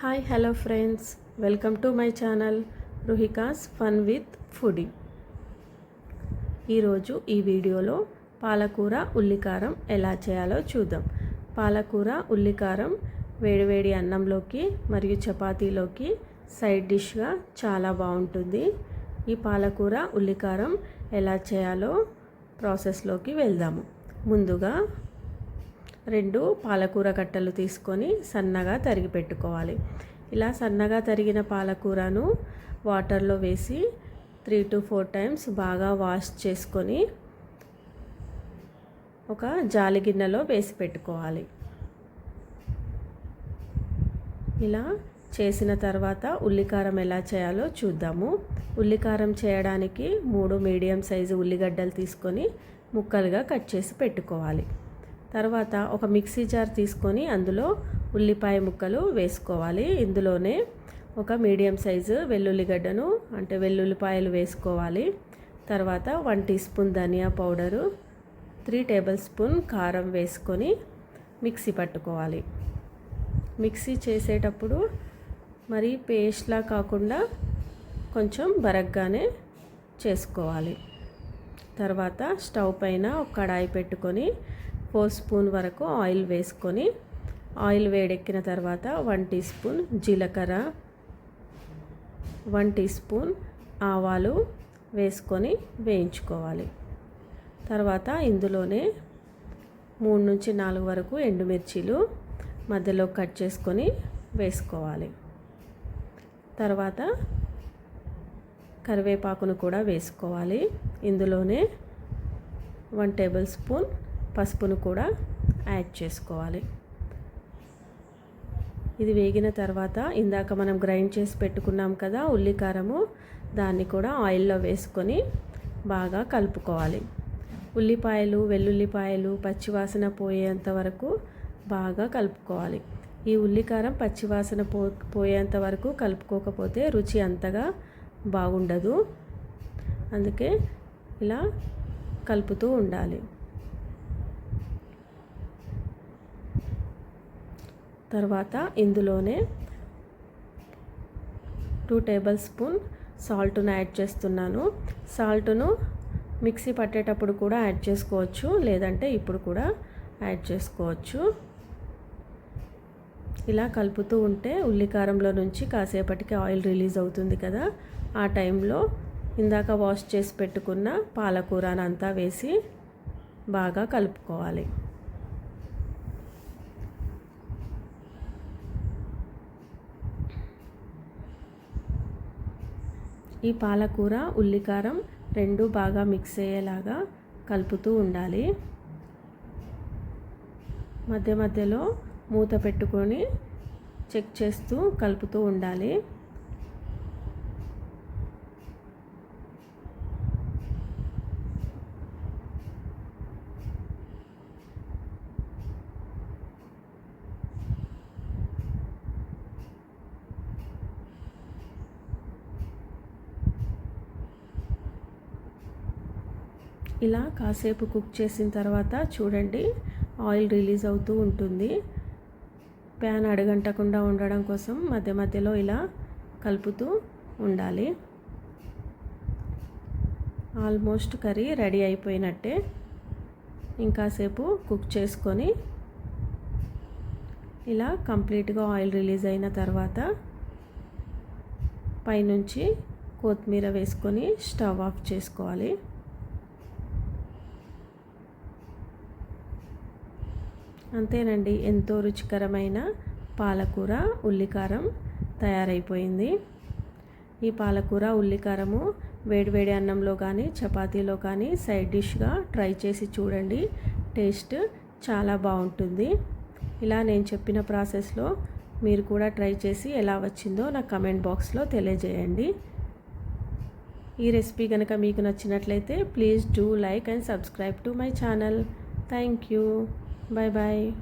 Hi hello friends welcome to my channel Ruhika's fun with foodie ఈరోజు ఈ వీడియోలో పాలకూర ఉల్లికారం ఎలా చేయాలో చూద్దాం. పాలకూర ఉల్లికారం వేడివేడి అన్నంలోకి మరియు చపాతీలోకి సైడ్ డిష్గా చాలా బాగుంటుంది. ఈ పాలకూర ఉల్లికారం ఎలా చేయాలో ప్రాసెస్లోకి వెళ్దాము. ముందుగా రెండు పాలకూర కట్టలు తీసుకొని సన్నగా తరిగి పెట్టుకోవాలి. ఇలా సన్నగా తరిగిన పాలకూరను వాటర్లో వేసి త్రీ టు ఫోర్ టైమ్స్ బాగా వాష్ చేసుకొని ఒక జాలి గిన్నెలో వేసి పెట్టుకోవాలి. ఇలా చేసిన తర్వాత ఉల్లికారం ఎలా చేయాలో చూద్దాము. ఉల్లికారం చేయడానికి మూడు మీడియం సైజు ఉల్లిగడ్డలు తీసుకొని ముక్కలుగా కట్ చేసి పెట్టుకోవాలి. తర్వాత ఒక మిక్సీ జార్ తీసుకొని అందులో ఉల్లిపాయ ముక్కలు వేసుకోవాలి. ఇందులోనే ఒక మీడియం సైజు వెల్లుల్లిగడ్డను అంటే వెల్లుల్లిపాయలు వేసుకోవాలి. తర్వాత వన్ టీ స్పూన్ ధనియా పౌడరు త్రీ టేబుల్ స్పూన్ కారం వేసుకొని మిక్సీ పట్టుకోవాలి. మిక్సీ చేసేటప్పుడు మరి పేస్ట్లా కాకుండా కొంచెం బరగ్గానే చేసుకోవాలి. తర్వాత స్టవ్ పైన ఒక కడాయి పెట్టుకొని ఫోర్ స్పూన్ వరకు ఆయిల్ వేసుకొని ఆయిల్ వేడెక్కిన తర్వాత వన్ టీ స్పూన్ జీలకర్ర వన్ టీ స్పూన్ ఆవాలు వేసుకొని వేయించుకోవాలి. తర్వాత ఇందులోనే మూడు నుంచి నాలుగు వరకు ఎండుమిర్చీలు మధ్యలో కట్ చేసుకొని వేసుకోవాలి. తర్వాత కరివేపాకును కూడా వేసుకోవాలి. ఇందులోనే వన్ టేబుల్ స్పూన్ పసుపును కూడా యాడ్ చేసుకోవాలి. ఇది వేగిన తర్వాత ఇందాక మనం గ్రైండ్ చేసి పెట్టుకున్నాం కదా ఉల్లికారము దాన్ని కూడా ఆయిల్లో వేసుకొని బాగా కలుపుకోవాలి. ఉల్లిపాయలు వెల్లుల్లిపాయలు పచ్చివాసన పోయేంత వరకు బాగా కలుపుకోవాలి. ఈ ఉల్లికారం పచ్చివాసన పో పోయేంత వరకు కలుపుకోకపోతే రుచి అంతగా బాగుండదు. అందుకే ఇలా కలుపుతూ ఉండాలి. తర్వాత ఇందులోనే టూ టేబుల్ స్పూన్ సాల్ట్ను యాడ్ చేస్తున్నాను. సాల్ట్ను మిక్సీ పట్టేటప్పుడు కూడా యాడ్ చేసుకోవచ్చు లేదంటే ఇప్పుడు కూడా యాడ్ చేసుకోవచ్చు. ఇలా కలుపుతూ ఉంటే ఉల్లికారంలో నుంచి కాసేపటికి ఆయిల్ రిలీజ్ అవుతుంది కదా. ఆ టైంలో ఇందాక వాష్ చేసి పెట్టుకున్న పాలకూరనంతా వేసి బాగా కలుపుకోవాలి. ఈ పాలకూర ఉల్లికారం రెండు బాగా మిక్స్ అయ్యేలాగా కలుపుతూ ఉండాలి. మధ్య మధ్యలో మూత పెట్టుకొని చెక్ చేస్తూ కలుపుతూ ఉండాలి. ఇలా కాసేపు కుక్ చేసిన తర్వాత చూడండి ఆయిల్ రిలీజ్ అవుతూ ఉంటుంది. ప్యాన్ అడగంటకుండా ఉండడం కోసం మధ్య మధ్యలో ఇలా కలుపుతూ ఉండాలి. ఆల్మోస్ట్ కర్రీ రెడీ అయిపోయినట్టే. ఇంకాసేపు కుక్ చేసుకొని ఇలా కంప్లీట్గా ఆయిల్ రిలీజ్ అయిన తర్వాత పైనుంచి కొత్తిమీర వేసుకొని స్టవ్ ఆఫ్ చేసుకోవాలి. అంతేనండి. ఎంతో రుచికరమైన పాలకూర ఉల్లికారం తయారైపోయింది. ఈ పాలకూర ఉల్లికారము వేడివేడి అన్నంలో కానీ చపాతీలో కానీ సైడ్ డిష్గా ట్రై చేసి చూడండి. టేస్ట్ చాలా బాగుంటుంది. ఇలా నేను చెప్పిన ప్రాసెస్లో మీరు కూడా ట్రై చేసి ఎలా వచ్చిందో నా కమెంట్ బాక్స్లో తెలియజేయండి. ఈ రెసిపీ కనుక మీకు నచ్చినట్లయితే please do like and subscribe to my channel. Thank you. bye bye